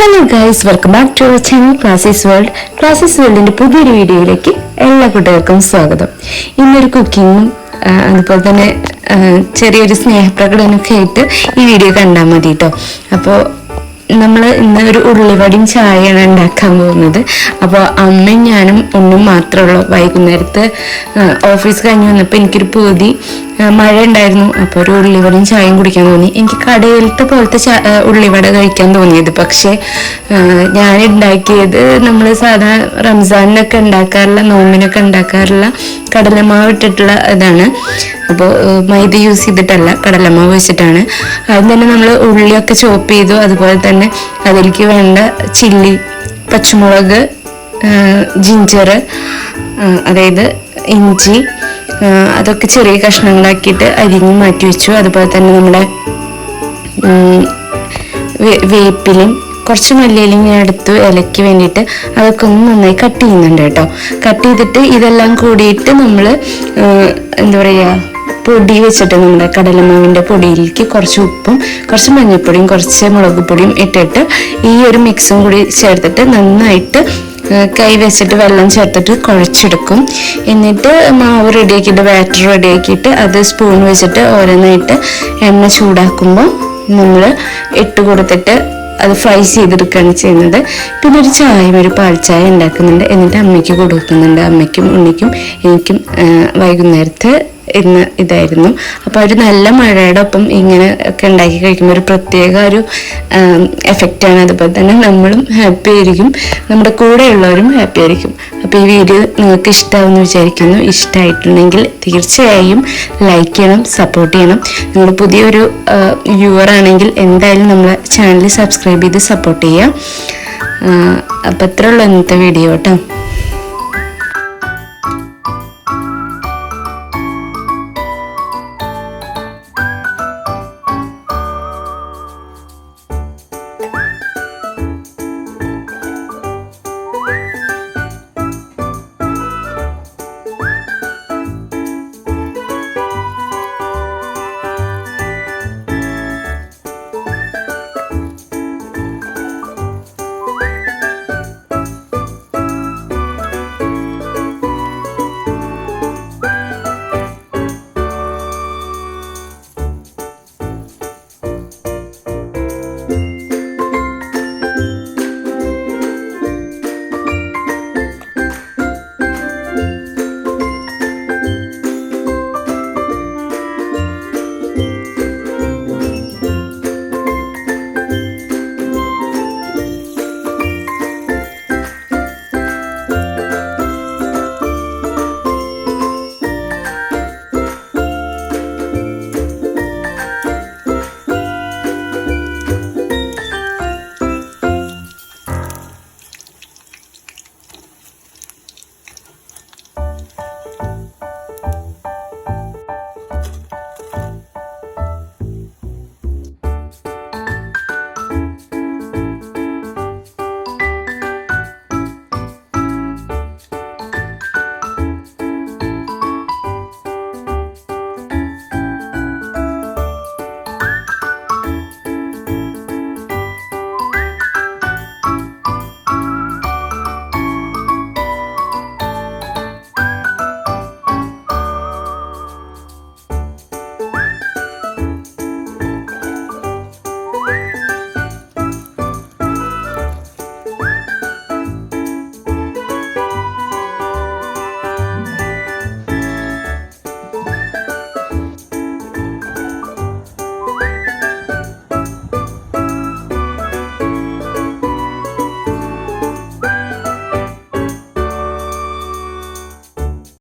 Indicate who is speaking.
Speaker 1: Hello guys welcome back to our channel classes world classes വേൾഡിന്റെ പുതിയൊരു വീഡിയോയിലേക്ക് എല്ലാ കുട്ടികൾക്കും സ്വാഗതം. ഇന്നൊരു കുക്കിങ്ങും അതുപോലെ തന്നെ ചെറിയൊരു സ്നേഹപ്രകടനമൊക്കെ ആയിട്ട് ഈ വീഡിയോ കണ്ടാൽ മതി കേട്ടോ അപ്പോൾ നമ്മൾ ഇന്ന് ഒരു ഉള്ളിവടിയും ചായയാണ് ഉണ്ടാക്കാൻ പോകുന്നത്. അപ്പോൾ അമ്മയും ഞാനും ഒന്നും മാത്രമേ ഉള്ളൂ. വൈകുന്നേരത്ത് ഓഫീസ് കഴിഞ്ഞ് വന്നപ്പോൾ എനിക്കൊരു പൂതി മഴ ഉണ്ടായിരുന്നു. അപ്പോൾ ഒരു ഉള്ളിവടയും ചായയും കുടിക്കാൻ തോന്നി. എനിക്ക് കടയിലത്തെ പോലത്തെ ഉള്ളിവട കഴിക്കാൻ തോന്നിയത്. പക്ഷേ ഞാൻ ഉണ്ടാക്കിയത് നമ്മൾ സാധാരണ റംസാനിനൊക്കെ ഉണ്ടാക്കാറുള്ള നോമ്പിനൊക്കെ ഉണ്ടാക്കാറുള്ള കടലമാവ് ഇട്ടിട്ടുള്ള ഇതാണ് അപ്പോൾ മൈദ യൂസ് ചെയ്തിട്ടല്ല കടലമാവ് വെച്ചിട്ടാണ്. ആദ്യം തന്നെ നമ്മൾ ഉള്ളിയൊക്കെ ചോപ്പ് ചെയ്തു. അതുപോലെ തന്നെ അതിലേക്ക് വേണ്ട ചില്ലി പച്ചമുളക് ജിഞ്ചർ അതായത് ഇഞ്ചി അതൊക്കെ ചെറിയ കഷ്ണങ്ങളാക്കിയിട്ട് അരിഞ്ഞ് മാറ്റി വെച്ചു. അതുപോലെ തന്നെ നമ്മുടെ ഉം, വേ- വേപ്പിലയും കുറച്ച് മല്ലിയിലും ഇങ്ങനെ എടുത്തു ഇലയ്ക്ക് വേണ്ടിയിട്ട് അതൊക്കെ ഒന്ന് നന്നായി കട്ട് ചെയ്യുന്നുണ്ട് കേട്ടോ. കട്ട് ചെയ്തിട്ട് ഇതെല്ലാം കൂടിയിട്ട് നമ്മൾ എന്താ പറയുക പൊടി വെച്ചിട്ട് നമ്മുടെ കടലമാവിന്റെ പൊടിയിലേക്ക് കുറച്ച് ഉപ്പും കുറച്ച് മഞ്ഞൾപ്പൊടിയും കുറച്ച് മുളക് പൊടിയും ഇട്ടിട്ട് ഈ ഒരു മിക്സും കൂടി ചേർത്തിട്ട് നന്നായിട്ട് കൈ വെച്ചിട്ട് വെള്ളം ചേർത്തിട്ട് കുഴച്ചെടുക്കും. എന്നിട്ട് മാവ് റെഡിയാക്കിയിട്ട് ബാറ്റർ റെഡിയാക്കിയിട്ട് അത് സ്പൂൺ വെച്ചിട്ട് ഓരോന്നായിട്ട് എണ്ണ ചൂടാക്കുമ്പോൾ നമ്മൾ ഇട്ട് കൊടുത്തിട്ട് അത് ഫ്രൈ ചെയ്തെടുക്കുകയാണ് ചെയ്യുന്നത്. പിന്നെ ഒരു ചായയും ഒരു പാൽ ചായ ഉണ്ടാക്കുന്നുണ്ട്. എന്നിട്ട് അമ്മയ്ക്ക് കൊടുക്കുന്നുണ്ട്. അമ്മയ്ക്കും ഉണ്ണിക്കും എനിക്കും വൈകുന്നേരത്ത് ഇന്ന് ഇതായിരുന്നു. അപ്പോൾ ഒരു നല്ല മഴയുടെ ഒപ്പം ഇങ്ങനെ ഒക്കെ ഉണ്ടാക്കി കഴിക്കുമ്പോൾ ഒരു പ്രത്യേക ഒരു എഫക്റ്റാണ് അതുപോലെ തന്നെ നമ്മളും ഹാപ്പി ആയിരിക്കും. നമ്മുടെ കൂടെയുള്ളവരും ഹാപ്പി ആയിരിക്കും. അപ്പോൾ ഈ വീഡിയോ നിങ്ങൾക്ക് ഇഷ്ടമാവുമെന്ന് വിചാരിക്കുന്നു. ഇഷ്ടമായിട്ടുണ്ടെങ്കിൽ തീർച്ചയായും ലൈക്ക് ചെയ്യണം സപ്പോർട്ട് ചെയ്യണം. നിങ്ങൾ പുതിയൊരു വ്യൂവർ ആണെങ്കിൽ എന്തായാലും നമ്മളെ ചാനൽ സബ്സ്ക്രൈബ് ചെയ്ത് സപ്പോർട്ട് ചെയ്യുക. അപ്പോൾ അത്രേ ഉള്ളൂ ഇന്നത്തെ വീഡിയോ കേട്ടോ